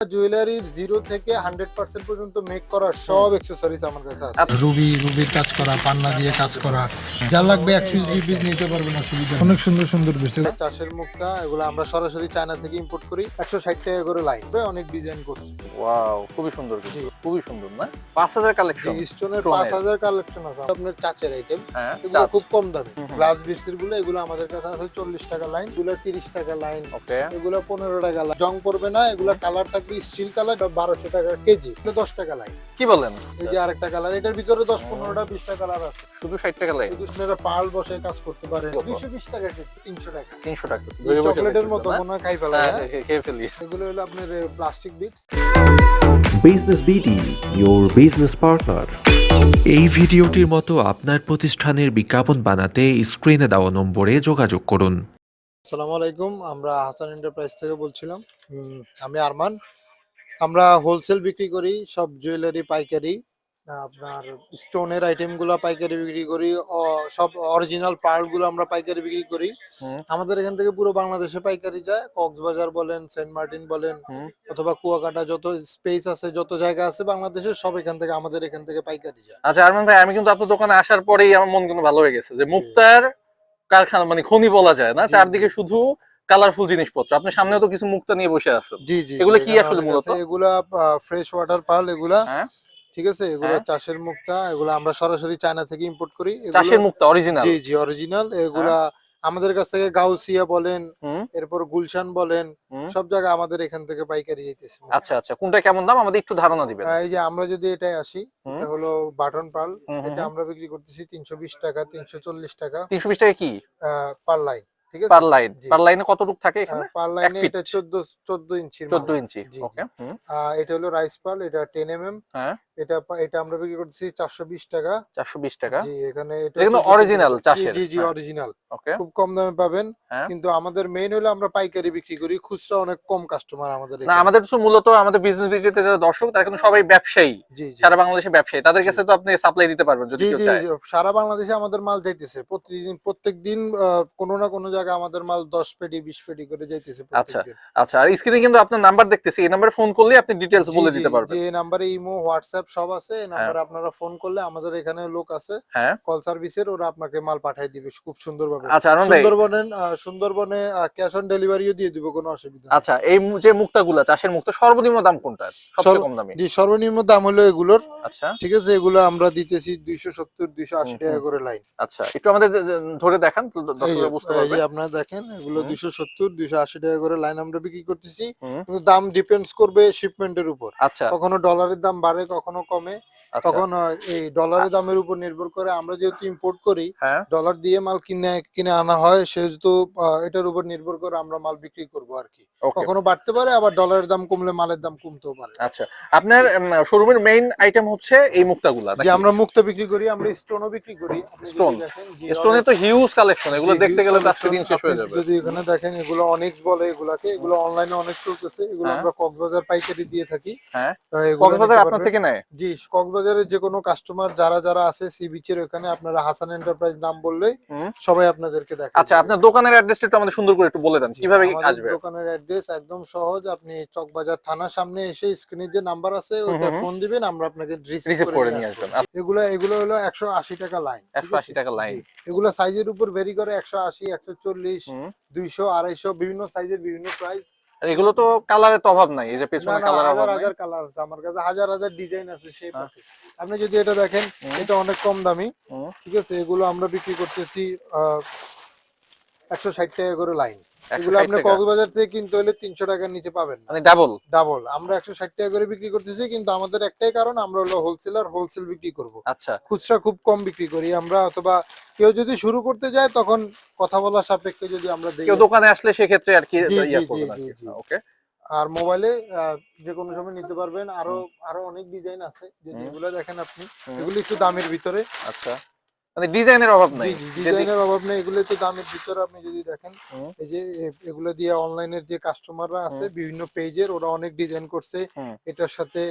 জুয়েলারির zero থেকে hundred percent পর্যন্ত make করা সব অ্যাক্সেসরিজ আমার কাছে আছে। রুবি রুবির কাজ করা পান্না দিয়ে কাজ করা। যা লাগবে এক পিস দুই পিস নিতে পারবেন অসুবিধা অনেক সুন্দর সুন্দর চাষের মুক্তা এগুলো আমরা সরাসরি চায়না থেকে ইম্পোর্ট করি। একশো ষাট টাকা করে লাইন অনেক ডিজাইন করছি। ওয়াও খুবই সুন্দর খুবই সুন্দর না? পাঁচ হাজার কালেকশন স্টোনের পাঁচ হাজার কালেকশন আছে। আপনার চাচের আইটেম হ্যাঁ এগুলো খুব কম দামে। গ্লাস বিটসেরগুলো এগুলো আমাদের কাছে আছে চল্লিশ টাকা লাইন এগুলো তিরিশ টাকা লাইন ওকে এগুলো পনেরো টাকা লাইন জং পড়বে না এগুলো কালার থাকবে স্টিল কালার বারোশো টাকা কেজি দশ টাকা লাইন কি বলেন? এই যে আরেকটা কালার এটার ভিতরে দশ পনেরোটা বিশটা কালার আছে। শুধু ষাট টাকা লাগে শুধু আপনারা পাল বসে কাজ করতে? দুইশো বিশ টাকা তিনশো টাকা। তিনশো টাকা। চকলেটের মতো মনে হয় খাই ফেলা হ্যাঁ, খেয়ে ফেলি। এগুলো হলো আপনার plastic beads Business BD, your business partner. এই ভিডিওটির মতো আপনার প্রতিষ্ঠানের বিজ্ঞাপন বানাতে স্ক্রিনে দেওয়া নম্বরে যোগাযোগ করুন। আসসালামু আলাইকুম আমরা হাসান এন্টারপ্রাইজ থেকে বলছিলাম। আমি আরমান। আমরা হোলসেল বিক্রি করি সব জুয়েলারি পাইকারি আপনার স্টোনের আইটেমগুলো পাইকারি বিক্রি করি সব অরিজিনাল পার্লগুলো আমরা পাইকারি বিক্রি করি। আমাদের এখান থেকে পুরো বাংলাদেশে পাইকারি যায়। কক্সবাজার বলেন সেন্ট মার্টিন বলেন অথবা কুয়াকাটা যত স্পেস আছে যত জায়গা আছে বাংলাদেশে সব এখান থেকে আমাদের এখান থেকে পাইকারি যায়। আচ্ছা আরমান ভাই আমি কিন্তু আপনার দোকানে আসার পরেই আমার মন কিন্তু ভালো হয়ে গেছে যে মুক্তার কারখানা মানে খনি বলা যায় না চারদিকে শুধু কালারফুল জিনিসপত্র। আপনি সামনেও তো কিছু মুক্তা নিয়ে বসে আছেন। জি জি এগুলো কি আসলে মূলত? এগুলা ফ্রেশ ওয়াটার পার্ল এগুলা। হ্যাঁ। ঠিক আছে? এগুলো হ্যাঁ। চাষের মুক্তা এগুলো আমরা সরাসরি চায়না থেকে ইম্পোর্ট করি। চাষের মুক্তা অরিজিনাল জি জি অরিজিনাল এগুলা আমাদের কাছ থেকে গাউসিয়া বলেন এরপর গুলশান বলেন সব জায়গায় আমাদের এখান থেকে পাইকারি যেতেছে। আচ্ছা আচ্ছা। কোনটা কেমন দাম? আমাদের একটু ধারণা দিবেন। এই যে আমরা যদি এটাই আসি। এটা হলো বাটন পাল এটা আমরা বিক্রি করতেছি তিনশো বিশ টাকা তিনশো চল্লিশ টাকা। তিনশো বিশ টাকা কি? পার লাইন ঠিক আছে? পার লাইন। পার লাইনে কতটুক থাকে এখানে? পার লাইনে এটা চোদ্দ চোদ্দ ইঞ্চি চোদ্দ ইঞ্চি। জি, ওকে এটা হলো রাইস পাল এটা টেন এম এম হ্যাঁ। এটা এটা আমরা বিক্রি করতেছি চারশো বিশ টাকা। চারশো বিশ টাকা। জি এখানে এটা কিন্তু 1400 original জি, চাষের, জি জি হ্যাঁ। অরিজিনাল ওকে খুব কম দামে পাবেন হ্যাঁ। কিন্তু আমাদের মেইন হলো আমরা পাইকারি বিক্রি করি খুচরা অনেক কম কাস্টমার আমাদের না আমাদের তো মূলত আমাদের বিজনেস ভিডিওতে যারা দর্শক তারা কিন্তু সবাই ব্যবসায়ী। সারা বাংলাদেশে ব্যবসায়ী। তাদের কাছে তো আপনি সাপ্লাই দিতে পারবেন যদি কেউ চায়। জি, সারা বাংলাদেশে আমাদের মাল যাইতেছে। প্রতিদিন প্রত্যেক দিন কোনো না কোনো জায়গায় আমাদের মাল দশ পেটি বিশ পেটি করে যাইতেছে আচ্ছা, আচ্ছা। আর স্ক্রিনে কিন্তু আপনার নাম্বার দেখতেছি। এই নাম্বারে ফোন করলে আপনি ডিটেলস বলে দিতে পারবেন। যে নাম্বারে ইমো হোয়াটসঅ্যাপ সব আছে এই নাম্বারে আপনারা ফোন করলে আমাদের এখানে লোক আছে। হ্যাঁ। কল সার্ভিসের ওরা আপনাকে মাল পাঠিয়ে দিবে খুব সুন্দরভাবে। আচ্ছা সুন্দরবনে সুন্দরবনে ক্যাশ অন ডেলিভারিও দিয়ে দিব কোনো অসুবিধা আচ্ছা এই যে মুক্তাগুলা চাষের মুক্তা সর্বনিম্ন দাম কোনটা? সবচেয়ে কম দামি। জি সর্বনিম্ন দাম হলো এগুলোর। আচ্ছা। ঠিক আছে এগুলো আমরা দিতেছি দুইশো সত্তর দুইশো আশি হুম, টাকা করে লাইন আচ্ছা একটু আমাদের ধরে দেখান দর্শকরা বুঝতে পারবে। আপনারা দেখেন এগুলো হুম। দুইশো সত্তর দুইশো আশি টাকা করে লাইন আমরা বিক্রি করতেছি। কিন্তু দাম ডিপেন্ডস করবে শিপমেন্টের উপর। আচ্ছা। কখনো ডলারের দাম বাড়ে কখনো কমে আচ্ছা। তখন এই ডলারের দামের উপর নির্ভর করে আমরা যেহেতু ইম্পোর্ট করি হ্যাঁ। ডলার দিয়ে মাল কিনে কিনে আনা হয় সেহেতু এটার উপর নির্ভর করে আমরা মাল বিক্রি করব আর কি। কখনো বাড়তে পারে আবার ডলারের দাম কমলে মালের দাম কমতেও পারে। আচ্ছা। আপনার শোরুমের মেইন আইটেম হচ্ছে এই মুক্তাগুলা যে আমরা মুক্ত বিক্রি করি আমরা স্টোনও বিক্রি করি। জি, স্টোনে তো হিউজ কালেকশন এগুলো দেখতে গেলে আজকে দিন শেষ হয়ে যাবে। যদি এখানে দেখেন এগুলো অনেক বলে এগুলাকে এগুলো অনলাইনে অনেক চলতেছে এগুলো হ্যাঁ। আমরা কক্সবাজার পাইকারি দিয়ে থাকি। হ্যাঁ। কক্সবাজার আপনার থেকে নেয়? জি কক্সবাজারের যে কোনো কাস্টমার যারা যারা আছে সি বিচের ওখানে আপনারা হাসান এন্টারপ্রাইজ নাম বললেই সবাই আপনাদেরকে দেখে আচ্ছা আপনার দোকানের অ্যাড্রেসটা একটু আমাদের সুন্দর করে একটু বলে দেন কীভাবে আসবে? দোকানের অ্যাড্রেস একদম সহজ আপনি চকবাজার থানার সামনে এসে স্ক্রিনের যে নাম্বার আছে ওটা ফোন দিবেন আমরা আপনাকে রিসিভ করে নিয়ে আসব। আসবেন। এগুলো এগুলো হলো একশো আশি টাকা লাইন একশো আশি টাকা লাইন এগুলো সাইজের উপর ভেরি করে একশো আশি একশো চল্লিশ হুম। দুইশো আড়াইশো বিভিন্ন সাইজের বিভিন্ন প্রাইস আর এগুলো তো কালারের তো অভাব নাই এই যে পেছনে কালার অভাব নাই। হাজার কালার আছে আমার কাছে হাজার হাজার ডিজাইন আছে শেপ হ্যাঁ। আছে আপনি যদি এটা দেখেন এটা অনেক কম দামি। ঠিক আছে এগুলো আমরা বিক্রি করতেছি একশো ষাট টাকা করে লাইন এগুলো আপনি কক্সবাজার থেকে কিনতে হলে তিনশো টাকার নিচে পাবেন মানে ডাবল ডাবল আমরা একশো ষাট টাকা করে বিক্রি করতেছি কিন্তু আমাদের একটাই কারণ আমরা হলো হোলসেলার হোলসেল বিক্রি করব। আচ্ছা। খুচরা খুব কম বিক্রি করি আমরা অথবা কেউ যদি শুরু করতে যায় তখন কথা বলার সাপেক্ষে যদি আমরা দেখি কেউ দোকানে আসলে সেক্ষেত্রে আর কি। ওকে আর মোবাইলে যে কোনো সময় নিতে পারবেন। আরও আরও অনেক ডিজাইন আছে। যেগুলো দেখেন আপনি। এগুলো একটু দামের ভিতরে। আচ্ছা। মানে ডিজাইনের অভাব নাই। ডিজাইনের অভাব নেই এগুলো একটু দামের ভিতরে আপনি যদি দেখেন এই যে এগুলো দিয়ে অনলাইনের যে কাস্টমাররা আছে বিভিন্ন পেজের ওরা অনেক ডিজাইন করছে। এটার সাথে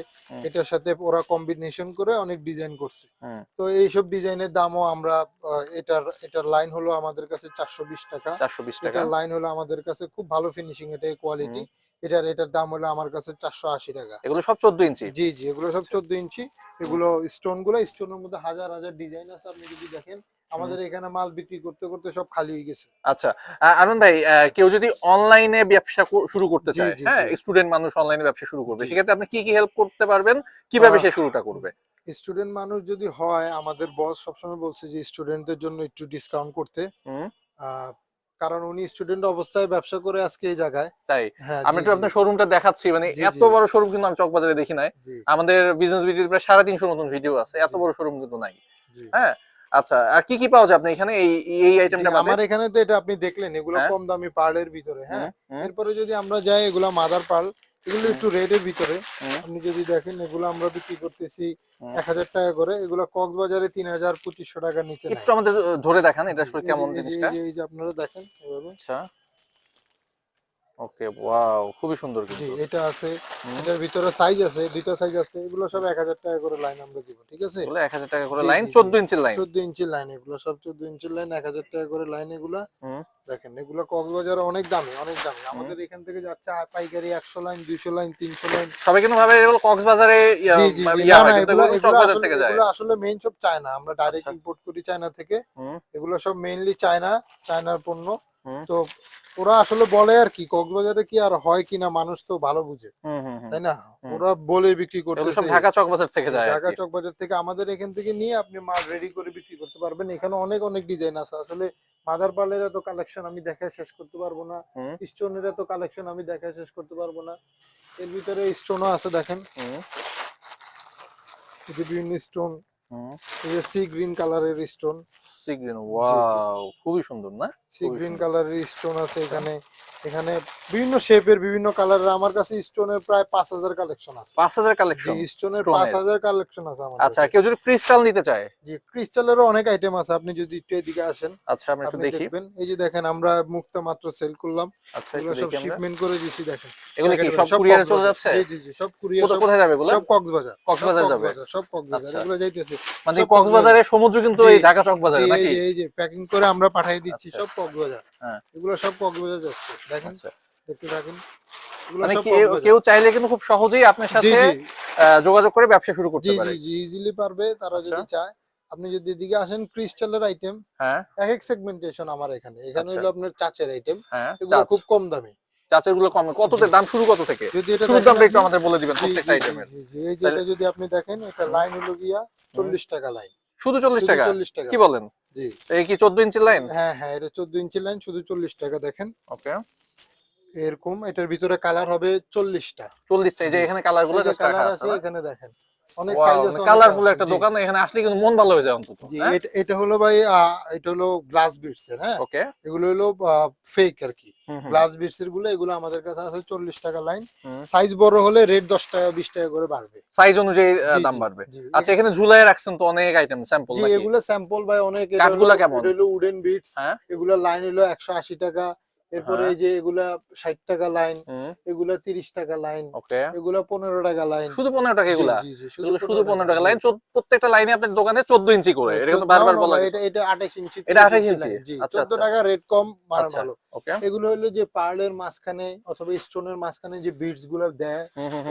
এটার সাথে ওরা কম্বিনেশন করে অনেক ডিজাইন করছে। তো এইসব ডিজাইনের দামও আমরা এটার এটার লাইন হলো আমাদের কাছে চারশো বিশ টাকা। চারশো বিশ টাকা। লাইন হলো আমাদের কাছে খুব ভালো ফিনিশিং এটাই কোয়ালিটি এটার এটার দাম হলো আমার কাছে চারশো আশি টাকা। এগুলো সব চোদ্দ ইঞ্চি? জি জি এগুলো সব চোদ্দ ইঞ্চি। এগুলো স্টোনগুলো স্টোনের মধ্যে হাজার হাজার ডিজাইন আছে আপনি যদি দেখেন আমাদের এখানে মাল বিক্রি করতে করতে সব খালি হয়ে গেছে। আচ্ছা আরুন ভাই কেউ যদি অনলাইনে ব্যবসা শুরু করতে চায় হ্যাঁ স্টুডেন্ট মানুষ অনলাইনে ব্যবসা শুরু করবে সেক্ষেত্রে আপনি কি কি হেল্প করতে পারবেন? কীভাবে সে শুরুটা করবে? স্টুডেন্ট মানুষ যদি হয় আমাদের বস সবসময় বলছে যে স্টুডেন্টদের জন্য একটু ডিসকাউন্ট করতে। কারণ উনি স্টুডেন্ট অবস্থায় ব্যবসা করে আজকে এই জায়গায়। তাই? হ্যাঁ আমি একটু আপনার শোরুমটা দেখাচ্ছি মানে এত বড় শোরুম কিন্তু আমি চকবাজারে দেখি নাই। আমাদের বিজনেস ভিডিও প্রায় সাড়ে তিনশোর মতন ভিডিও আছে এত বড় শোরুম কিন্তু নাই। হ্যাঁ? আচ্ছা আর কি কি পাওয়া যায় আপনি এখানে? এই এই আইটেমটা আমার এখানে তো এটা আপনি দেখলেন এগুলো হ্যাঁ। কম দামি পার্লের ভিতরে হ্যাঁ? এরপরে যদি আমরা যাই এগুলা মাদার পার্ল এগুলো একটু রেডের ভিতরে। আপনি যদি দেখেন এগুলো আমরা বিক্রি করতেছি এক হাজার টাকা করে। এগুলো কক্সবাজারে তিন হাজার পঁচিশশো টাকার নিচে একটু আমাদের ধরে দেখান এটা আসলে কেমন জিনিসটা? এই যে আপনারা দেখেন এভাবে। আচ্ছা। ওকে ওয়াও খুবই সুন্দর কিন্তু। এটা আছে। এটার ভিতরে সাইজ আছে দুইটা সাইজ আছে এগুলো সব এক হাজার টাকা করে লাইন আমরা দিব ঠিক আছে? এগুলো এক হাজার টাকা করে লাইন জি, চোদ্দ জি। ইঞ্চির লাইন চোদ্দ ইঞ্চি লাইন এগুলো সব চোদ্দ ইঞ্চি লাইন এক হাজার টাকা করে লাইন এগুলা। দেখেন এগুলো কক্সবাজারে অনেক দামি অনেক দামি। আমাদের এখান থেকে যাচ্ছে পাইকারি একশো লাইন দুইশো লাইন তিনশো লাইন সবাই কিন্তু ভাবে এগুলো কক্সবাজারে ইয়া হয় কিন্তু এগুলো- আসলে- থেকে যায়। এগুলো আসলে মেইন সব চায়না। আমরা ডাইরেক্ট আচ্ছা। ইম্পোর্ট করি চায়না থেকে। এগুলো সব মেইনলি চায়না চায়নার পণ্য। তো ওরা আসলে বলে আর কি কক্সবাজারে কি আর হয় কিনা মানুষ তো ভালো বুঝে। তাই না? ওরা বলে বিক্রি করতেছে। ঢাকা চকবাজার থেকে যায় ঢাকা চকবাজার থেকে আমাদের এখান থেকে নিয়ে আপনি মাল রেডি করে বিক্রি করতে পারবেন। এখানে অনেক অনেক ডিজাইন আছে। আসলে মাদার পার্লের এত কালেকশন আমি দেখায় শেষ করতে পারব না। স্টোনের এত কালেকশন আমি দেখায় শেষ করতে পারব না। এর ভিতরে স্টোনও আছে দেখেন। বিভিন্ন স্টোন সি গ্রিন কালারের স্টোন সি গ্রিন ওয়াও খুবই সুন্দর না? সি গ্রিন কালারের স্টোন আছে এখানে। এখানে বিভিন্ন শেপের বিভিন্ন কালারের আমার কাছে স্টোনের প্রায় পাঁচ হাজার কালেকশন আছে। পাঁচ হাজার কালেকশন স্টোনের পাঁচ হাজার কালেকশন আছে আমার আচ্ছা কেউ যদি ক্রিস্টাল নিতে চায়? জি ক্রিস্টালেরও অনেক আইটেম আছে আপনি যদি একটু এদিকে আসেন। আচ্ছা আমরা একটু দেখি। দেখবেন এই যে দেখেন আমরা মুক্তা মাত্র সেল করলাম। আচ্ছা এগুলো সব শিপমেন্ট করে দিছি দেখেন। এগুলো কি সব কুরিয়ারে চলে যাচ্ছে? জি জি জি সব কুরিয়ার সব কোথায় যাবে এগুলো? সব কক্সবাজার। কক্সবাজার যাবে? সব কক্সবাজার আচ্ছা। এগুলো যাইতেছে। মানে সব কক্সবাজারে সমুদ্র কিন্তু এই ঢাকা চকবাজারে নাকি? এই যে প্যাকিং করে আমরা পাঠিয়ে দিচ্ছি আচ্ছা। সব কক্সবাজার। হ্যাঁ। এগুলো সব কক্সবাজার যাচ্ছে। দেখেন আচ্ছা। দেখতে থাকেন। মানে। কেউ চাইলে কিন্তু খুব সহজেই আপনার সাথে যোগাযোগ করে ব্যবসা শুরু করতে পারে। জি জি ইজিলি পারবে তারা আচ্ছা। যদি চায়। আপনি যদি এদিকে আসেন ক্রিস্টালের আইটেম হ্যাঁ। এক এক সেগমেন্টেশন আমার এখানে। এখানে আচ্ছা। হলো আপনার চাচের আইটেম হ্যাঁ এগুলো খুব কম দামি। চাচেরগুলো কম। কততে? দাম শুরু কত থেকে? যদি এটা শুরুর দামটা একটু আমাদের বলে দিবেন প্রত্যেকটা আইটেমের এই যেটা যদি আপনি দেখেন এটা লাইন হলো গিয়া চল্লিশ টাকা লাইন শুধু চল্লিশ টাকা? চল্লিশ টাকা। কি বলেন? জি। এই কি চোদ্দ ইঞ্চি লাইন হ্যাঁ হ্যাঁ এটা চোদ্দ ইঞ্চি লাইন শুধু চল্লিশ টাকা দেখেন। ওকে এরকম এটার ভিতরে কালার হবে চল্লিশটা। চল্লিশটা এই যে এখানে কালারগুলো জাস্ট কালার আছে এখানে দেখেন। অনেক কালারফুল একটা দোকান এখানে আসলে কিন্তু মন ভালো হয়ে যায় অন্তত হ্যাঁ? এটা- হলো ভাই এটা হলো গ্লাস বিটস এর হ্যাঁ? ওকে এগুলো হলো ফেক আর কি। গ্লাস বিটস এরগুলো এগুলো আমাদের কাছে আছে চল্লিশ টাকা লাইন সাইজ বড় হলে রেট দশ টাকা বিশ টাকা করে বাড়বে। সাইজ অনুযায়ী দাম বাড়বে। আচ্ছা এখানে ঝুলাই রাখছেন তো অনেক আইটেম স্যাম্পল নাকি? এগুলো স্যাম্পল ভাই অনেক এটা কেমন? এটা উডেন বিটস হ্যাঁ? এগুলো লাইন হলো একশো আশি টাকা এরপরে হ্যাঁ। এই যে এগুলা ষাট টাকা লাইন এগুলা তিরিশ টাকা লাইন এগুলা পনেরো টাকা লাইন শুধু পনেরো টাকা এগুলা? শুধু পনেরো টাকা লাইন প্রত্যেকটা লাইনে আপনার দোকানে চোদ্দ ইঞ্চি করে এটা কিন্তু চোদ্দ- বারবার না, না, বলা এটা এটা আঠাশ ইঞ্চি এটা 30 28 ইঞ্চি? লাইন, জি চোদ্দ। টাকা রেট কম মারা আচ্ছা ভালো। এগুলো হলো যে পার্লের মাঝখানে অথবা স্টোনের মাঝখানে যে বিটসগুলো দেয়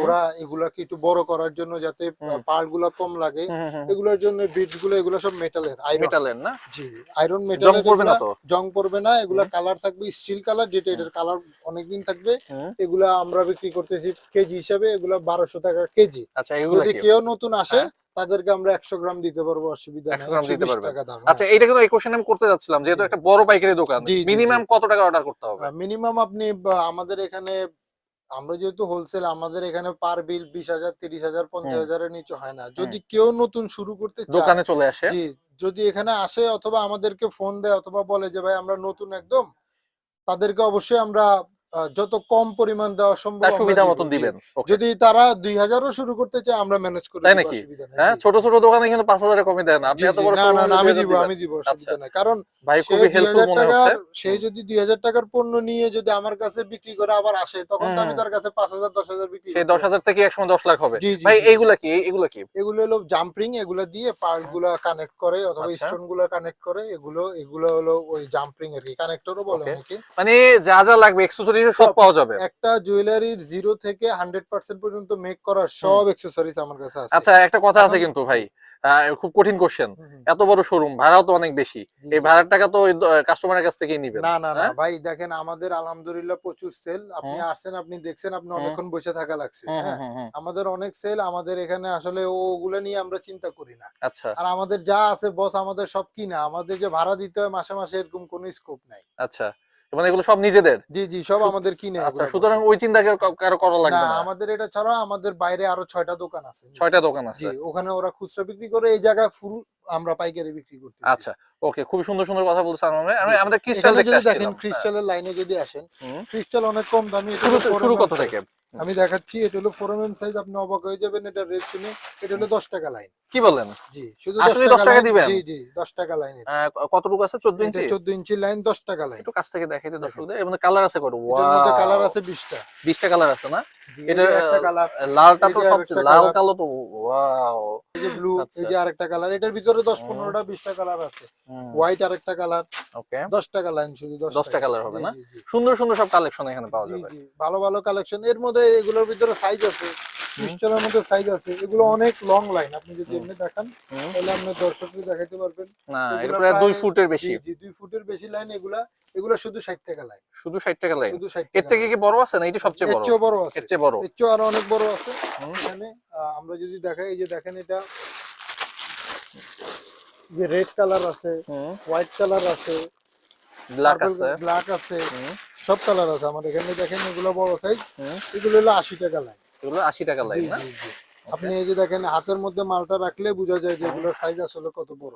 ওরা এগুলাকে একটু বড় করার জন্য যাতে পার্লগুলা কম লাগে। এগুলোর জন্য বিটসগুলো এগুলো সব মেটালের আয়রন মেটালের না? জি আয়রন জং পড়বে না তো? জং পড়বে না এগুলা কালার থাকবে স্টিল কালার যেটা এটার কালার অনেকদিন থাকবে হুম। এগুলা আমরা বিক্রি করতেছি কেজি হিসাবে এগুলা বারোশো টাকা কেজি। আচ্ছা যদি কেউ নতুন আসে হ্যাঁ। তাদেরকে আমরা একশো গ্রাম দিতে পারব অসুবিধা 100 গ্রাম দিতে 120 পারবেন। টাকা দাম। আচ্ছা এইটা কিন্তু এই কোশ্চেন আমি করতে যাচ্ছিলাম যেহেতু একটা বড় পাইকারি দোকান জি, জি, মিনিমাম কত টাকা অর্ডার করতে হবে? মিনিমাম আপনি আমাদের এখানে আমরা যেহেতু হোলসেল আমাদের এখানে পার বিল বিশ হাজার তিরিশ হাজার পঞ্চাশ হাজারের নিচে হয় না। যদি কেউ নতুন শুরু করতে দোকানে চলে আসে। জি যদি এখানে আসে অথবা আমাদেরকে ফোন দেয় অথবা বলে যে ভাই আমরা নতুন একদম তাদেরকে অবশ্যই আমরা যত কম পরিমাণ দেওয়া সম্ভব সুবিধা মতন দিবেন। যদি তারা দুই হাজারও শুরু করতে চায় আমরা ম্যানেজ করে তাই নাকি? হ্যাঁ ছোট ছোট দোকানে কিন্তু পাঁচ হাজারে কমে দেন আপনি এত বড় না না আমি দিব আমি দিব। অসুবিধা নাই। কারণ ভাই খুবই হেল্পফুল মনে হচ্ছে। সে যদি দুই হাজার টাকার পণ্য নিয়ে যদি আমার কাছে বিক্রি করে আবার আসে তখন তো আমি তার কাছে পাঁচ হাজার দশ হাজার বিক্রি সেই দশ হাজার থেকে একসময় দশ লাখ হবে। ভাই। এইগুলা কি? এগুলা কি? এগুলো হলো জাম্পিং এগুলো দিয়ে পার্টগুলা কানেক্ট করে অথবা। স্টোনগুলা কানেক্ট করে এগুলো এগুলো হলো ওই জাম্পিং আর কি। কানেক্টরও বলে. অনেকে। মানে যা যা লাগবে এক্সেসরি অ্যাকসেসরিজ সব। পাওয়া যাবে। একটা জুয়েলারির জিরো থেকে হান্ড্রেড পার্সেন্ট পর্যন্ত মেক করার সব অ্যাক্সেসরিজ আমার কাছে আছে। আচ্ছা একটা কথা আছে কিন্তু ভাই খুব কঠিন কোশ্চেন। এত বড় শোরুম ভাড়াও তো অনেক বেশি। এই ভাড়ার টাকা তো কাস্টমারের কাছ থেকেই নিবেন না না না। হ্যাঁ? ভাই দেখেন আমাদের আলহামদুলিল্লাহ প্রচুর সেল আপনি। আসছেন আপনি দেখছেন আপনি অনেকক্ষণ বসে থাকা লাগছে হ্যাঁ। আমাদের অনেক সেল আমাদের এখানে আসলে ওগুলো নিয়ে আমরা চিন্তা করি না। আচ্ছা। আর আমাদের যা আছে বস আমাদের সব কিনা। আমাদের যে ভাড়া দিতে হয় মাসে মাসে এরকম কোনো স্কোপ নাই। আচ্ছা। মানে এগুলো সব নিজেদের? জি জি সব আমাদের কিনে আচ্ছা সুতরাং ওই চিন্তা কারো- কারও লাগবে না আমাদের এটা ছাড়া আমাদের বাইরে আরও ছয়টা দোকান আছে ছয়টা দোকান জি আছে ওখানে ওরা খুচরা বিক্রি করে এই জায়গায় ফুল আমরা পাইকারি বিক্রি করতে আচ্ছা ওকে খুব সুন্দর সুন্দর কথা বলছেন আমি আমি আমাদের ক্রিস্টাল দেখতে দেখেন হ্যাঁ। ক্রিস্টালের লাইনে যদি আসেন। ক্রিস্টাল অনেক কম দামি শুরু হলো শুরু 4 কত থেকে। আমি দেখাচ্ছি এটা হলো ফোর এম সাইজ আপনি অবাক হয়ে যাবেন এটা রেট শুনে এটা হলো দশ টাকা লাইন কি বলেন? জি শুধু দশ 10 টাকা টাকা দিবেন? জি জি দশ টাকা লাইন কতটুকু আছে? চোদ্দ ইঞ্চি? চোদ্দ ইঞ্চি লাইন দশ টাকা লাইন একটু কাছ থেকে দেখাইতে দেখেন। দর্শকদের। মধ্যে কালার আছে কত? কালার আছে বিশটা। বিশটা কালার আছে না? এটা এটা একটা কালার লালটা তো সবচেয়ে লাল কালো তো ওয়াও এই যে ব্লু আচ্ছা। এই যে আরেকটা কালার এটার ভিতরে দশ। পনেরোটা বিশটা কালার আছে। হোয়াইট আরেকটা কালার ওকে দশ টাকা লাইন শুধু দশ দশটা কালার হবে না? সুন্দর সুন্দর সব কালেকশন এখানে পাওয়া যাবে। ভালো ভালো কালেকশন এর মধ্যে এগুলোর ভিতরে সাইজ আছে ক্রিস্টালের মধ্যে সাইজ আছে এগুলো অনেক লং লাইন আপনি যদি এমনি দেখান তাহলে আপনি দর্শকদের দেখাইতে পারবেন। না এটা প্রায় দুই প্রায়- ফুটের বেশি। জি, জি, দুই ফুটের বেশি লাইন এগুলা এগুলা শুধু ষাট টাকা লাইন শুধু ষাট টাকা লাইন শুধু এর থেকে কি বড় আছে না এটা সবচেয়ে বড়? চেয়েও বড় আছে। এর চেয়ে বড়। এর চেয়েও আরও অনেক বড় আছে। এখানে আমরা যদি দেখাই এই যে দেখেন এটা যে রেড কালার আছে হুম। হোয়াইট কালার আছে ব্ল্যাক আছে। ব্ল্যাক আছে। হুম। সব কালার আছে। আমার এখানে দেখেন এগুলো বড় সাইজ এগুলো হলো আশি টাকা লাইন এগুলো আশি টাকা লাইন না। আপনি এই যে দেখেন হাতের মধ্যে মালটা রাখলে বোঝা যায় যে এগুলোর সাইজ আসলে কত বড়।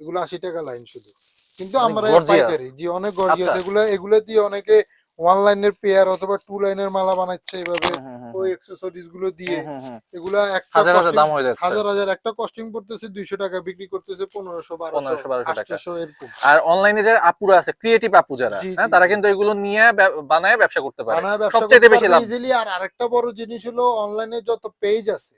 এগুলো আশি টাকা লাইন শুধু। কিন্তু আমরা। পাইকারি জি অনেক গর্জিয়াস আচ্ছা। এগুলো এগুলো দিয়ে অনেকে ওয়ান লাইনের পেয়ার অথবা টু লাইনের মালা বানাচ্ছে এইভাবে হুম, হুম, ওই অ্যাকসেসরিজগুলো দিয়ে। এগুলা একটা হাজার হাজার দাম হয়ে যাচ্ছে। হাজার হাজার একটা কস্টিং পড়তেছে দুইশো টাকা বিক্রি করতেছে পনেরোশো 1500, বারোশো 1200 টাকা। আর অনলাইনে যারা আপুরা আছে ক্রিয়েটিভ আপু যারা হ্যাঁ তারা কিন্তু এগুলো নিয়ে বানায় ব্যবসা করতে পারে। সবচেয়ে বেশি লাভ। ইজিলি আর আরেকটা বড় জিনিস হলো অনলাইনে যত পেজ আছে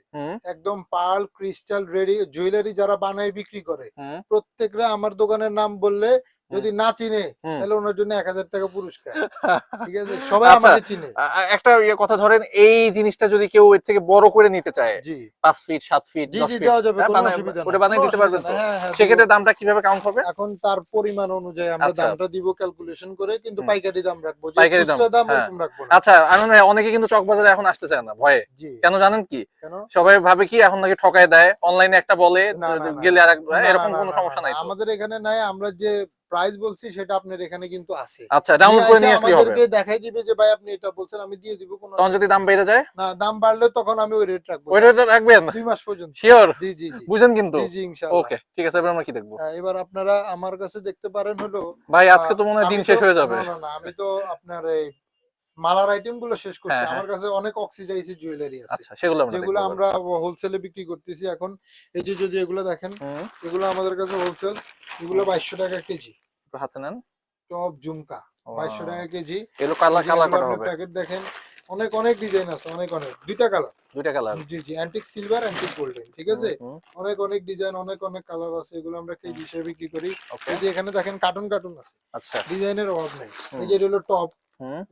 একদম পার্ল ক্রিস্টাল রেডি জুয়েলারি যারা বানায় বিক্রি করে প্রত্যেকরা আমার দোকানের নাম বললে যদি না চিনে তাহলে ওনার জন্য এক হাজার টাকা পুরস্কার। ঠিক আছে? সবাই আচ্ছা। আমাকে চিনে। একটা ইয়ে কথা ধরেন এই জিনিসটা যদি কেউ এর থেকে বড় করে নিতে চায় জি। পাঁচ ফিট সাত ফিট জি জি দেওয়া যাবে হ্যাঁ, কোনো অসুবিধা ওটা বানিয়ে দিতে পারবেন তো? হ্যাঁ, হ্যাঁ, সেক্ষেত্রে দামটা কীভাবে কাউন্ট হবে? এখন তার পরিমাণ অনুযায়ী আমরা আচ্ছা। দামটা দিব ক্যালকুলেশন করে কিন্তু পাইকারি দাম রাখব। যে পাইকারি দাম। এরকম রাখব আচ্ছা আমি অনেকে কিন্তু চকবাজারে এখন আসতে চায় না ভয়ে। কেন জানেন কি? সবাই ভাবে কি এখন নাকি ঠকায় দেয় অনলাইনে একটা বলে। গেলে আর এরকম কোনো সমস্যা নাই আমাদের এখানে নাই আমরা যে প্রাইস বলছি সেটা আপনার এখানে কিন্তু আছে। আচ্ছা ডাউনলোড করে নিয়ে আসলে হবে। আমাদেরকে দেখাই দিবে যে ভাই আপনি এটা বলছেন আমি দিয়ে দিব কোন তখন যদি দাম বেড়ে যায়? না দাম বাড়লে তখন আমি ওই রেট রাখব। ওই রেট রাখবেন? দুই মাস পর্যন্ত। শিওর জি জি জি। বুঝেন কিন্তু? জি জি ইনশাআল্লাহ। ওকে ঠিক আছে এবার আমরা কি দেখব? হ্যাঁ, এবার আপনারা আমার কাছে দেখতে পারেন হলো ভাই আজকে তো মনে হয় দিন শেষ হয়ে যাবে। না, না, না, আমি তো আপনার এই মালার আইটেমগুলো শেষ করছি। হ্যাঁ, হ্যাঁ। আমার কাছে অনেক অক্সিডাইজ জুয়েলারি আছে। আচ্ছা যেগুলো আমরা হোলসেলে বিক্রি করতেছি এখন। এই যে যদি এগুলো দেখেন এগুলো আমাদের কাছে হোলসেল এগুলো বাইশশো টাকা কেজি। হাতে নেন। টপ ঝুমকা বাইশশো টাকা কেজি। এগুলো কালার কালার করা হবে। প্যাকেট দেখেন অনেক অনেক ডিজাইন আছে অনেক অনেক। দুইটা কালার দুইটা কালার জি জি অ্যান্টিক সিলভার অ্যান্টিক গোল্ডেন ঠিক আছে? অনেক অনেক ডিজাইন অনেক অনেক কালার আছে এগুলো আমরা কেজি হিসেবে বিক্রি করি। এই যে এখানে দেখেন কার্টুন কার্টুন আছে। আচ্ছা। ডিজাইনের অভাব নেই। এই যে হলো টপ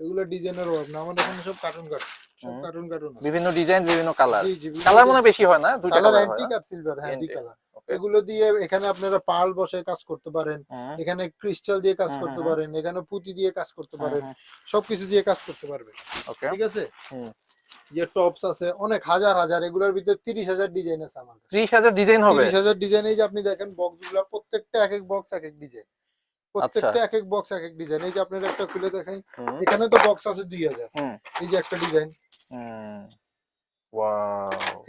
এগুলো ডিজাইনের অভাব না। আমাদের এখানে সব কার্টুন কার্টুন সব কার্টুন কার্টুন বিভিন্ন ডিজাইন বিভিন্ন কালার কালার মনে বেশি হয় না? দুইটা কালার হয় অ্যান্টিক আর সিলভার হ্যাঁ দুই কালার এগুলো দিয়ে এখানে আপনারা পার্ল বসে কাজ করতে পারেন। এখানে ক্রিস্টাল দিয়ে কাজ করতে পারেন। এখানে পুঁতি দিয়ে কাজ করতে পারেন। সবকিছু দিয়ে কাজ করতে পারবেন। ওকে ঠিক আছে? যে টপস আছে অনেক হাজার হাজার। এগুলোর ভিতরে তিরিশ হাজার ডিজাইন আছে আমার কাছে। ত্রিশ হাজার ডিজাইন হবে? তিরিশ হাজার ডিজাইন এই যে আপনি দেখেন বক্সগুলা প্রত্যেকটা এক এক বক্স এক এক ডিজাইন প্রত্যেকটা এক এক বক্স এক এক ডিজাইন এই যে আপনার একটা খুলে দেখাই হুম, এখানে তো বক্স আছে দুই হাজার। হুম, এই যে একটা ডিজাইন হুম। Wow.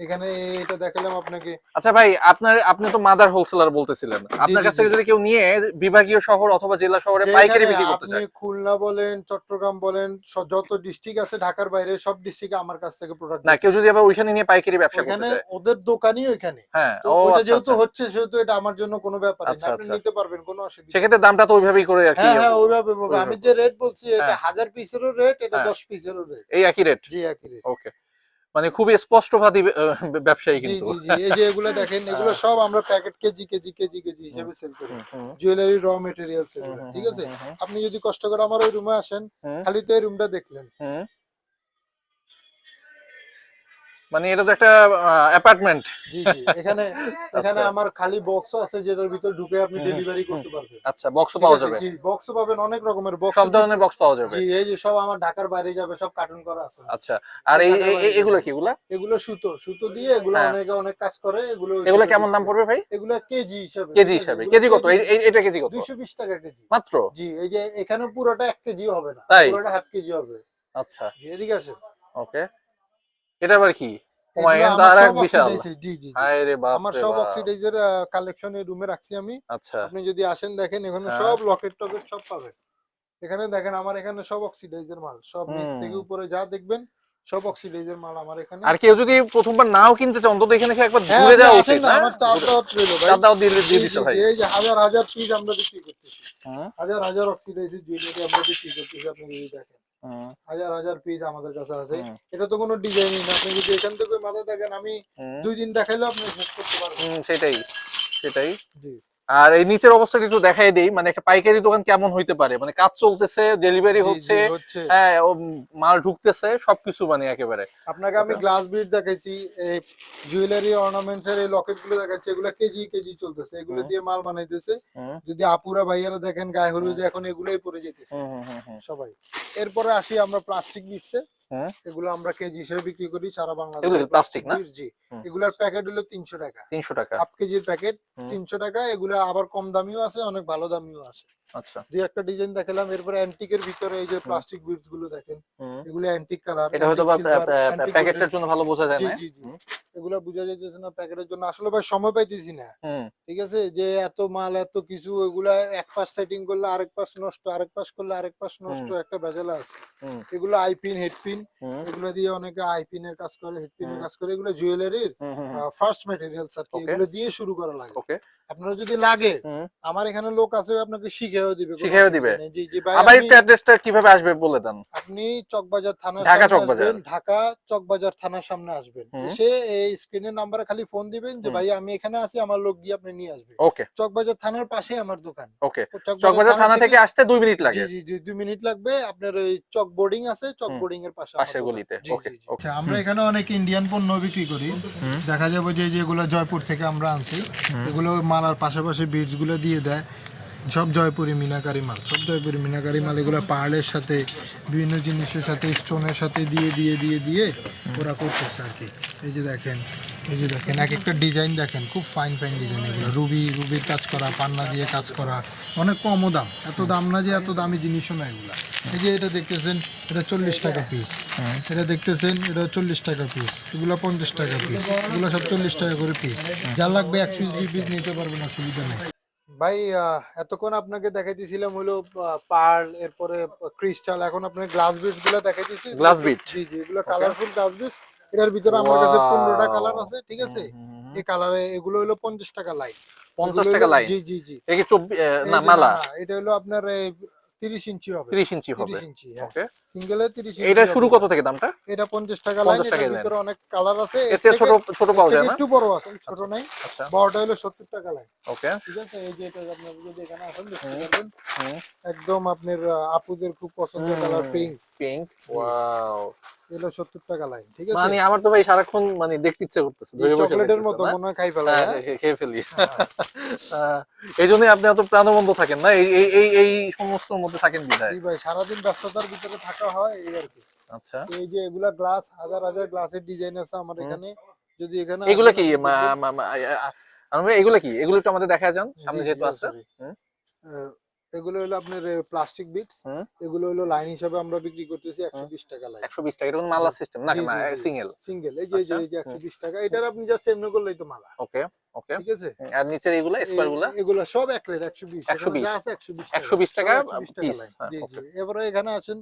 এখানে এটা দেখালাম আপনাকে। আচ্ছা ভাই আপনার আপনি তো মাদার হোলসেলার বলতেছিলেন। আপনার কাছ থেকে যদি কেউ নিয়ে বিভাগীয় শহর অথবা জেলা শহরে পাইকারি বিক্রি করতে আপনি খুলনা বলেন চট্টগ্রাম বলেন যত ডিস্ট্রিক্ট আছে ঢাকার বাইরে সব ডিস্ট্রিক্টে আমার কাছ থেকে প্রোডাক্ট না কেউ যদি আবার ওইখানে নিয়ে পাইকারি ব্যবসা করতে চায়। ওদের দোকানই ওইখানে। হ্যাঁ ওটা আচ্ছা, যেহেতু আচ্ছা। হচ্ছে সেহেতু এটা আমার জন্য কোনো ব্যাপার না। আচ্ছা, আপনি। নিতে পারবেন কোনো অসুবিধা সেক্ষেত্রে দামটা তো ওইভাবেই করে আর কি হ্যাঁ হ্যাঁ ওইভাবে আমি যে রেট বলছি এটা হ্যাঁ। হাজার পিসেরও রেট এটা হ্যাঁ। দশ পিসেরও রেট এই একই রেট জি একই রেট ওকে মানে খুবই স্পষ্টবাদী ব্যবসায়ী কিন্তু। জি জি এই যে এগুলো দেখেন এগুলো সব আমরা packet KG KG KG KG হিসেবে সেল করি। জুয়েলারি র মেটেরিয়ালস ঠিক আছে? আপনি যদি কষ্ট করে আমার ওই রুমে আসেন খালি তো এই রুমটা দেখলেন। মানে এটা তো একটা অ্যাপার্টমেন্ট জি জি এখানে এখানে আচ্ছা। আমার খালি বক্স আছে যেটার ভিতর ঢুকে আপনি ডেলিভারি করতে পারবেন। আচ্ছা বক্সও ঠিক পাওয়া যাবে। জি বক্সও পাবেন অনেক রকমের বক্স সব ধরনের বক্স পাওয়া যাবে। জি এই যে সব আমার ঢাকার বাইরে যাবে সব কার্টুন করা আছে। আচ্ছা আর এই এগুলো কি এগুলা? এগুলো সুতো সুতো দিয়ে এগুলো হ্যাঁ। অনেকে অনেক কাজ করে এগুলো এগুলো কেমন দাম পড়বে ভাই? এগুলো কেজি হিসাবে। কেজি হিসাবে। কেজি কত? এটা কেজি কত? দুইশো বিশ টাকা কেজি। মাত্র? জি এই যে এখানে পুরোটা এক কেজি হবে না? পুরোটা হাফ কেজি হবে। আচ্ছা। এদিকে আসে ওকে। এটা আবার কি? হুমায়ুন আমার আর এক বিশাল। জি জি জি। বাপ আমার সব বাপ। কালেকশন এই রুমে রাখছি আমি। আচ্ছা। আপনি যদি আসেন দেখেন এখানে হ্যাঁ। সব লকেট টকেট সব পাবেন। এখানে দেখেন আমার এখানে সব অক্সিডাইজের মাল। সব নিচ থেকে উপরে যা দেখবেন সব অক্সিডাইজের মাল আমার এখানে। আর কেউ যদি প্রথমবার নাও কিনতে চায় অন্তত এখানে একবার হ্যাঁ, ঘুরে যাওয়া উচিত না, না আমার ভাই। দাও দিয়ে ভাই। এই যে হাজার হাজার পিস আমরা বিক্রি করতেছি। হাজার হাজার অক্সিডাইজের জুয়েলারি আমরা বিক্রি করতেছি আপনি যদি দেখেন। হাজার হাজার পিস আমাদের কাছে আছে। এটা তো কোনো ডিজাইনই না। আপনি যদি এখান থেকে মাথা দেখেন আমি দুই দিন দেখাইলেও আপনি শেষ করতে পারবেন। সেটাই সেটাই। জি। আর এই নিচের অবস্থাটা একটু দেখাই দেই। মানে একটা পাইকারি দোকান কেমন হইতে পারে? মানে কাজ চলতেছে ডেলিভারি হচ্ছে হ্যাঁ মাল ঢুকতেছে সবকিছু মানে একেবারে। আপনাকে আমি গ্লাস বিট দেখাইছি এই জুয়েলারি অর্নামেন্টস এর এই লকেটগুলো দেখাচ্ছি এগুলো কেজি কেজি চলতেছে। এগুলো দিয়ে মাল বানাইতেছে। যদি আপুরা ভাইয়ারা দেখেন গায়ে হলুদে এখন এগুলোই পরে যেতেছে। সবাই। এরপরে আসি আমরা প্লাস্টিক বিটসে। এগুলো আমরা কেজি হিসেবে বিক্রি করি সারা বাংলাদেশে। এগুলো কি plastic না? জি। এগুলার প্যাকেট হলো তিনশো টাকা। তিনশো টাকা। হাফ কেজির প্যাকেট হুম। তিনশো টাকা। এগুলো আবার কম দামিও আছে অনেক ভালো দামিও আছে। আচ্ছা। দুই একটা ডিজাইন দেখালাম এরপরে অ্যান্টিকের ভিতরে এই যে প্লাস্টিকগুলো দেখেন এগুলো অ্যান্টিক কালার এটা হয়তো প্যাকেটের জন্য ভালো বোঝা যায় না জি জি। এগুলা বোঝা যাইতেছে না প্যাকেটের জন্য। আসলে ভাই সময় পাইতেছি না। ঠিক আছে? যে এত মাল এত কিছু এগুলা এক পাশ সেটিং করলে আরেক পাশ নষ্ট আরেক পাশ করলে আরেক পাশ নষ্ট একটা বেজালা আছে। এগুলো আইপিন হেডপিন হুম, এগুলো দিয়ে অনেকে কাজ করে। কাজ করে এগুলো জুয়েলারির ফার্স্ট ম্যাটেরিয়ালস আর কি এগুলো দিয়ে শুরু করা লাগে। আপনারা যদি লাগে আমার এখানে লোক আছে আপনাকে শিখেও দিবে। অসুবিধা দিবে। জি জি ভাই আবার একটু অ্যাড্রেসটা কীভাবে আসবে বলে দেন। আপনি চকবাজার থানার ঢাকা চকবাজার। ঢাকা চকবাজার থানার সামনে আসবেন। এসে এই স্ক্রিনের নাম্বারে খালি ফোন দিবেন যে। ভাই আমি এখানে আছি আমার লোক গিয়ে আপনি নিয়ে আসবে। ওকে চকবাজার থানার পাশে আমার দোকান। ওকে চকবাজার থানা থেকে আসতে দুই মিনিট লাগে। জি জি মিনিট লাগবে। আপনার ওই চক বোর্ডিং আছে চক বোর্ডিং এর পাশে। পাশের গলিতে। ওকে আচ্ছা আমরা এখানে অনেক ইন্ডিয়ান পণ্য বিক্রি করি। দেখা যাবে যে যেগুলো জয়পুর থেকে আমরা আনছি এগুলো মালার পাশাপাশি বীজগুলো গুলো দিয়ে দেয়। সব জয়পুরি মিনাকারি মাল, সব জয়পুরি মিনাকারি মাল এগুলো পাহাড়ের সাথে, বিভিন্ন জিনিসের সাথে স্টোনের সাথে দিয়ে দিয়ে দিয়ে দিয়ে ওরা করতেছে আর কি। এই যে দেখেন, এই যে দেখেন, এক একটা ডিজাইন দেখেন, খুব ফাইন ফাইন ডিজাইন এগুলো। রুবি, রুবির কাজ করা, পান্না দিয়ে কাজ করা, অনেক কমও দাম। এত দাম না যে এত দামি জিনিসও না এগুলা। এই যে এটা দেখতেছেন, এটা চল্লিশ টাকা পিস এটা দেখতেছেন, এটা চল্লিশ টাকা পিস এগুলো পঞ্চাশ টাকা পিস এগুলো সব চল্লিশ টাকা করে পিস যা লাগবে এক পিস দুই পিস নিতে পারবেন, অসুবিধা নেই। ভাই এতক্ষণ আপনাকে দেখাইতেছিলাম হলো পার্ল এরপরে ক্রিস্টাল এখন আপনার গ্লাস বিটসগুলো দেখাইতেছি। গ্লাস বিট জি জি এগুলো কালারফুল গ্লাস বিটস এটার ভিতরে আমার কাছে Wow. পনেরোটা কালার আছে ঠিক আছে। এই কালারে এগুলো হলো পঞ্চাশ টাকা লাইন পঞ্চাশ এগুলো টাকা হলো- লাইন জি জি জি। এটা কি চব্বিশ এই না মালা? এটা হলো আপনার তিরিশ ইঞ্চি হবে। ত্রিশ ইঞ্চি হবে। হ্যাঁ। ওকে সিঙ্গেলে তিরিশ ইঞ্চি এটা শুরু কত থেকে দামটা? এটা পঞ্চাশ টাকা লাইন 50 টাকা এটার line। ভিতরে অনেক কালার আছে। এর ছোট ছোট পাওয়া যায় না? একটু বড় আছে ছোট নাই। আচ্ছা। বড়টা হলো সত্তর টাকা লাইন ওকে ঠিক আছে? এই যে এটা আপনার যদি এখানে আসেন দেখতে পারবেন। একদম আপনার আপুদের খুব পছন্দের কালার পিঙ্ক পিঙ্ক ওয়াও এগুলো সত্তর টাকা লাইন ঠিক আছে? মানে আমার তো ভাই সারাক্ষণ মানে দেখতে ইচ্ছে করতেছে চকলেটের মতো মনে হয় খাই ফেলা হ্যাঁ, হ্যাঁ? খেয়ে ফেলি। আহ, এই জন্যই আপনি এত প্রাণবন্ত থাকেন না? এই এই এই সমস্ত মধ্যে থাকেন বিধায়। জি ভাই সারাদিন ব্যস্ততার ভিতরে থাকা হয় এই আর কি। আচ্ছা। এই যে এগুলা গ্লাস হাজার হাজার গ্লাসের ডিজাইন আছে আমার এখানে। যদি এখানে এগুলো কি? আপনি মা- দেখবেন- মা- মা- আ- আ- আ- এগুলো কি? এগুলো একটু আমাদের দেখা যান সামনে যেহেতু আছে। এগুলো হলো আপনার প্লাস্টিক বিটস হুম। এগুলো হলো লাইন হিসাবে আমরা বিক্রি করতেছি একশো বিশ টাকা লাইন একশো বিশ টাকা এটা মালা সিস্টেম না জি। সিঙ্গেল সিঙ্গেল এই যে এই যে আচ্ছা, এই যে একশো বিশ টাকা এটার আপনি জাস্ট এমনি করলেই তো মালা। ওকে ওকে। ঠিক আছে? আর নিচের এগুলো স্কোয়ারগুলা? এগুলো সব এক রেট একশো বিশ। 120 যা আছে একশো বিশ একশো বিশ টাকা পিস জি জি এবারে এখানে আছেন।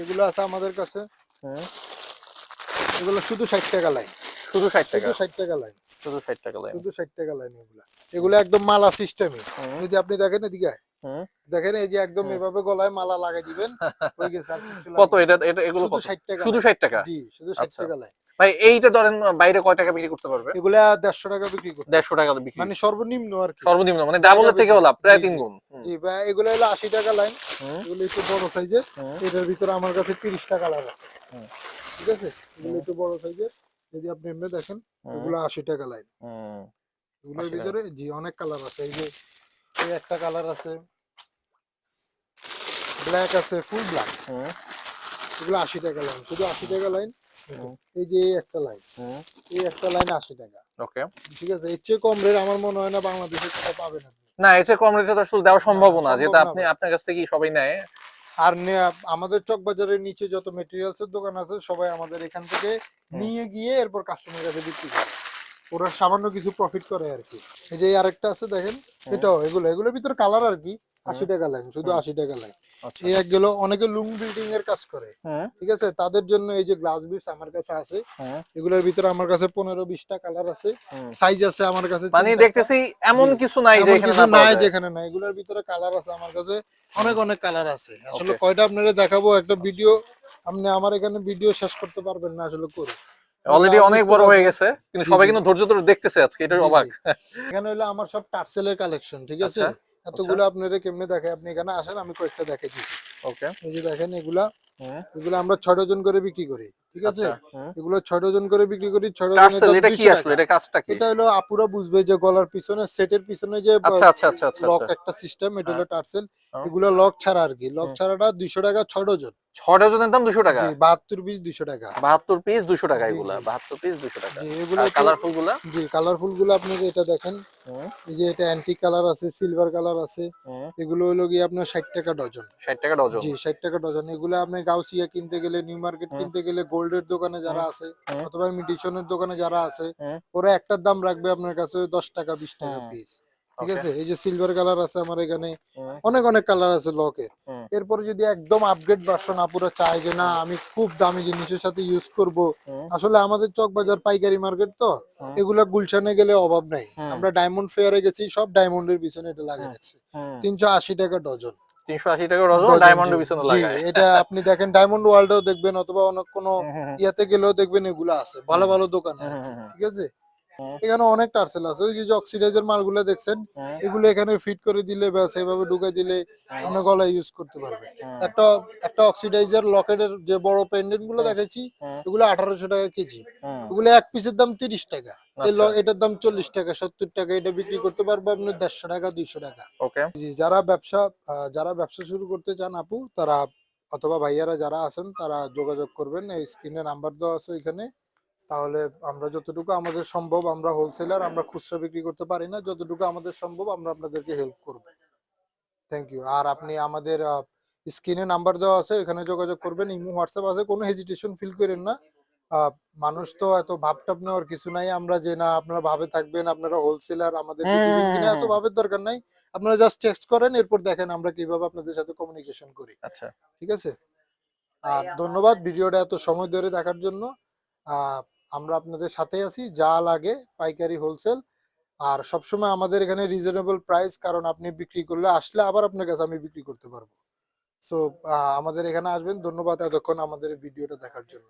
এগুলো আছে আমাদের কাছে। এগুলো শুধু ষাট টাকা লাইন শুধু ষাট টাকা। শুধু ষাট টাকা লাইন শুধু ষাট টাকা লাইন শুধু ষাট টাকা লাইন এগুলা। এগুলো একদম মালা সিস্টেমে হুম। যদি আপনি দেখেন এদিকে। দেখেন এই যে একদম এভাবে গলায় মালা লাগাই দিবেন হয়ে গেছে কত এটা। এগুলো শুধু কত 60 টাকা শুধু লাইন। ষাট টাকা? জি শুধু ষাট আচ্ছা। টাকা লাইন ভাই এইটা ধরেন বাইরে কয় টাকা বিক্রি করতে পারবে? এগুলা দেড়শো টাকা বিক্রি করতে দেড়শো টাকা বিক্রি। মানে সর্বনিম্ন আর কি। সর্বনিম্ন মানে ডাবলের থেকেও লাভ প্রায় তিন গুণ। জি বা এগুলো হলো আশি টাকা লাইন এগুলো একটু বড় সাইজের এটার ভিতরে আমার কাছে তিরিশ টাকা লাগে। ঠিক আছে? এগুলো একটু বড় সাইজের যদি আপনি এমনি দেখেন এগুলো আশি টাকা লাইন এগুলোর ভিতরে জি অনেক কালার আছে। এই যে এই একটা কালার আছে। ব্ল্যাক আছে ফুল ব্ল্যাক এগুলো আশি টাকা লাইন শুধু আশি টাকা লাইন এই যে এই একটা লাইন এই একটা লাইন আশি টাকা। ওকে ঠিক আছে? এর চেয়ে কম রেট আমার মনে হয় না বাংলাদেশে কোথাও পাবেন না এর চেয়ে কম রেটে তো আসলে দেওয়া সম্ভব না যেটা আপনি আপনার কাছ থেকে সবাই নেয়। আর আমাদের চকবাজারের নিচে যত মেটেরিয়ালস এর দোকান আছে সবাই আমাদের এখান থেকে নিয়ে গিয়ে এরপর কাস্টমারের কাছে বিক্রি করে। ওরা সামান্য কিছু প্রফিট করে আর কি। এই যে আরেকটা আছে দেখেন এটাও এগুলো এগুলোর ভিতরে কালার আর কি আশি টাকা লাইন শুধু আশি টাকা লাইন এই এক গেল অনেকে লুং বিল্ডিং এর কাজ করে। ঠিক আছে? তাদের জন্য এই যে গ্লাস বিটস আমার কাছে আছে এগুলোর ভিতরে আমার কাছে পনেরো বিশটা কালার আছে। সাইজ আছে আমার কাছে মানে দেখতেছি এমন কিছু নাই কিছু নাই যেখানে নাই। এগুলোর ভিতরে কালার আছে আমার কাছে। অনেক অনেক কালার আছে। আসলে কয়টা আপনারা দেখাবো? একটা ভিডিও আপনি আমার এখানে ভিডিও শেষ করতে পারবেন না আসলে করে। অলরেডি অনেক বড় হয়ে গেছে কিন্তু সবাই কিন্তু ধৈর্য ধরে দেখতেছে আজকে এটার। অবাক। এখানে হলো আমার সব টার্সেলের কালেকশন ঠিক আছে? আচ্ছা, এতগুলো আপনারা কেমনে দেখে আপনি এখানে আসেন আমি কয়েকটা দেখেছি দিচ্ছি। ওকে। এই যে দেখেন এগুলা এগুলো আমরা ছয় ডজন করে বিক্রি করি ঠিক আছে? আচ্ছা এগুলো ছয় ডজন করে বিক্রি করি ছয় ডজন টার্সেল এটা কি আসলে এটা কাজটা কি? এটা হলো আপুরা বুঝবে যে গলার পিছনে সেটের পিছনে যে আচ্ছা আচ্ছা আচ্ছা আচ্ছা লক আচ্ছা। একটা সিস্টেম এটা হলো টার্সেল। হ্যাঁ। এগুলো লক ছাড়া আর কি। লক ছাড়াটা দুইশো টাকা ছয় ডজন দাম টাকা। জি বাহাত্তর পিস দুইশো টাকা। বাহাত্তর পিস দুশো টাকা এগুলা পিস টাকা। এগুলো কালারফুলগুলা জি কালারফুলগুলো আপনি এটা দেখেন। এই যে এটা কালার আছে সিলভার কালার আছে। এগুলো হলো গিয়ে আপনার ষাট টাকা ডজন। ষাট টাকা ডজন। জি টাকা ডজন। এগুলো আপনি গাউসিয়া কিনতে গেলে নিউ মার্কেট কিনতে গেলে গোল্ডের দোকানে যারা আছে অথবা মিডিশনের দোকানে যারা আছে ওরা একটার দাম রাখবে আপনার কাছে দশ টাকা বিশ টাকা পিস ঠিক আছে? এই যে সিলভার কালার আছে আমার এখানে অনেক অনেক কালার আছে লকের। এরপরে যদি একদম আপগ্রেড ভার্সন আপুরা চায় যে না আমি খুব দামি জিনিসের সাথে ইউজ করব। আসলে আমাদের চক বাজার পাইকারি মার্কেট তো। এগুলা গুলশানে গেলে অভাব নাই। আমরা ডায়মন্ড ফেয়ারে গেছি সব ডায়মন্ডের পিছনে এটা লাগিয়ে। রাখছি। তিনশো আশি টাকা ডজন। এটা আপনি দেখেন ডায়মন্ড ওয়ার্ল্ডেও দেখবেন অথবা অনেক কোনো ইয়াতে গেলেও দেখবেন এগুলো আছে। ভালো ভালো দোকানে ঠিক আছে। এখানে অনেক টার্সেল আছে। ওই যে অক্সিডাইজার মালগুলো দেখছেন এগুলো এখানে ফিট করে দিলে বা সেভাবে ঢুকে দিলে আপনি গলায় ইউজ করতে পারবেন। হুম, একটা একটা অক্সিডাইজার লকেটের যে বড় পেন্ডেন্টগুলো হুম। দেখাচ্ছি এগুলো আঠারোশো টাকা কেজি। এগুলো এক পিসের দাম তিরিশ টাকা। আচ্ছা। এটার দাম চল্লিশ টাকা সত্তর টাকা। এটা বিক্রি করতে পারব আপনি দেড়শো টাকা দুইশো টাকা। ওকে। জি যারা ব্যবসা যারা ব্যবসা শুরু করতে চান আপু তারা অথবা ভাইয়ারা যারা আছেন তারা যোগাযোগ করবেন। এই স্ক্রিনে নাম্বার দেওয়া আছে এখানে তাহলে আমরা যতটুকু আমাদের সম্ভব আমরা হোলসেলার আমরা খুচরা বিক্রি করতে পারি না যতটুকু আমাদের সম্ভব আমরা আপনাদেরকে হেল্প করব। থ্যাংক ইউ আর আপনি আমাদের স্ক্রিনে নাম্বার দেওয়া আছে এখানে যোগাযোগ করবেন ইমো হোয়াটসঅ্যাপ আছে কোনো হেজিটেশন ফিল করেন না। মানুষ তো এত ভাবটাপ নেওয়ার কিছু নাই আমরা যে না আপনারা ভাবে থাকবেন আপনারা হোলসেলার আমাদের কিনা এত ভাবের দরকার নাই। আপনারা জাস্ট টেক্সট করেন এরপর দেখেন আমরা কীভাবে আপনাদের সাথে কমিউনিকেশন করি। আচ্ছা। ঠিক আছে? আর ধন্যবাদ ভিডিওটা এত সময় ধরে দেখার জন্য। আহ, আমরা আপনাদের সাথে আছি, যা লাগে, পাইকারি হোলসেল আর সবসময় আমাদের এখানে রিজনেবল প্রাইস কারণ আপনি বিক্রি করলে আসলে আবার আপনার কাছে আমি বিক্রি করতে পারব। সো আমাদের এখানে আসবেন। ধন্যবাদ এতক্ষণ আমাদের ভিডিওটা দেখার জন্য।